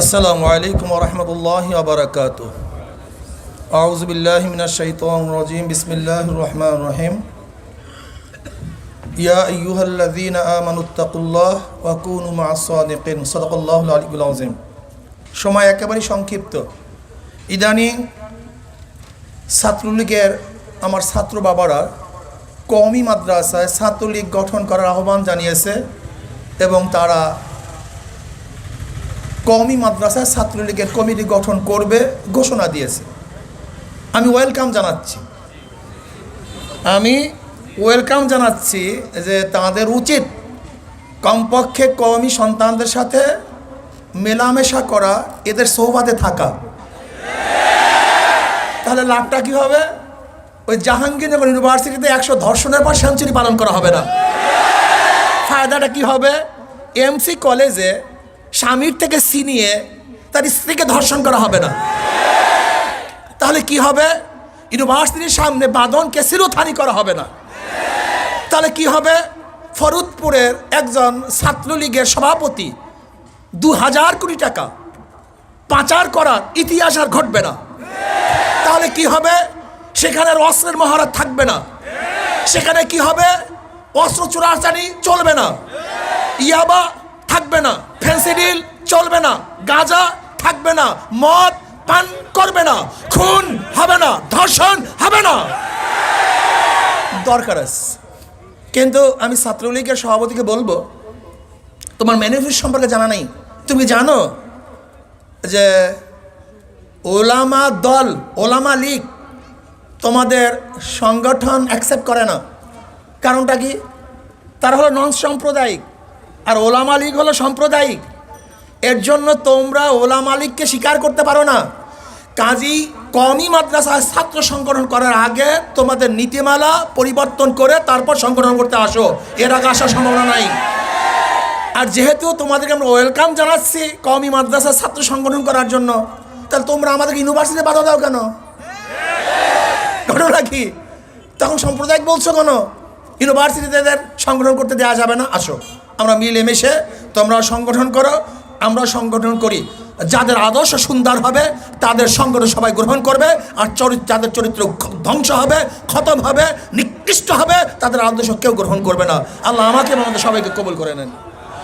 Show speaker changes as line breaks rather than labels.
আসসালামু আলাইকুম রহমতুল্লাহ আবরকাত আউজবিল্লাহ মিনাশাইতরাজিম বিসমিল্লাহ রহমান রহিম। ইয়া ইয়ুহল্লাদিন আমানুত্তাকুল্লাহ ওয়াকুন মাসাদিকিন সদকুল্লাহ আলিকুল আজিম সময় একেবারেই সংক্ষিপ্ত। ইদানিং ছাত্রলীগের আমার ছাত্র বাবারা কওমি মাদ্রাসায় ছাত্রলীগ গঠন করার আহ্বান জানিয়েছে এবং তারা কওমি মাদ্রাসায় ছাত্রলীগের কমিটি গঠন করবে, ঘোষণা দিয়েছে। আমি ওয়েলকাম জানাচ্ছি। আমি ওয়েলকাম জানাচ্ছি যে তাদের উচিত কমপক্ষে কওমি সন্তানদের সাথে মেলামেশা করা, এদের সৌবাদে থাকা। তাহলে লাভটা কি হবে? ওই জাহাঙ্গীরনগর ইউনিভার্সিটিতে একশো ধর্ষণের পর সেঞ্চুরি পালন করা হবে না। ফায়দাটা কি হবে? এমসি কলেজে স্বামীর থেকে সিনিয়ে তার স্ত্রীকে ধর্ষণ করা হবে না। তাহলে কি হবে? ইউনিভার্সিটির সামনে বাদনকে শিরোথানি করা হবে না। তাহলে কি হবে? ফরুদপুরের একজন ছাত্রলীগের সভাপতি দু হাজার কোটি টাকা পাচার করার ইতিহাস আর ঘটবে না। তাহলে কি হবে? সেখানে অস্ত্রের মহারাজ থাকবে না। সেখানে কি হবে? অস্ত্র চোরাচারি চলবে না। ইয়াবা থাকবে না। ফেন্সিডিল চলবে না, গাঁজা থাকবে না, মদ পান করবে না, খুন হবে না, ধর্ষণ হবে না। দরকার আছে। কিন্তু আমি ছাত্রলীগের সভাপতিকে বলব, তোমার ম্যানিফেস্টো সম্পর্কে জানা নেই। তুমি জানো যে ওলামা দল, ওলামা লীগ তোমাদের সংগঠন অ্যাকসেপ্ট করে না। কারণটা কি? তারা হলো নন সাম্প্রদায়িক আর ওলামা লীগ হলো সাম্প্রদায়িক। এর জন্য তোমরা ওলামা লীগকে স্বীকার করতে পারো না। কাজী কমই মাদ্রাসায় ছাত্র সংগঠন করার আগে তোমাদের নীতিমালা পরিবর্তন করে তারপর সংগঠন করতে আসো। এর আগে আসার সম্ভাবনা নাই। আর যেহেতু তোমাদেরকে আমরা ওয়েলকাম জানাচ্ছি কমই মাদ্রাসার ছাত্র সংগঠন করার জন্য, তাহলে তোমরা আমাদের ইউনিভার্সিটিতে বাধা দাও কেন? ঘটনা কি? তখন সাম্প্রদায়িক বলছো কেন? ইউনিভার্সিটিতে সংগঠন করতে দেওয়া যাবে না? আসো। আমরা মিলেমিশে তোমরা সংগঠন করো, আমরা সংগঠন করি। যাদের আদর্শ সুন্দর হবে, তাদের সংগঠন সবাই গ্রহণ করবে, আর চরিত্র যাদের চরিত্র ধ্বংস হবে, খতম হবে, নিকৃষ্ট হবে, তাদের আদর্শ কেউ গ্রহণ করবে না। আল্লাহ আমাকে আমাদের সবাইকে কবুল করে নেন।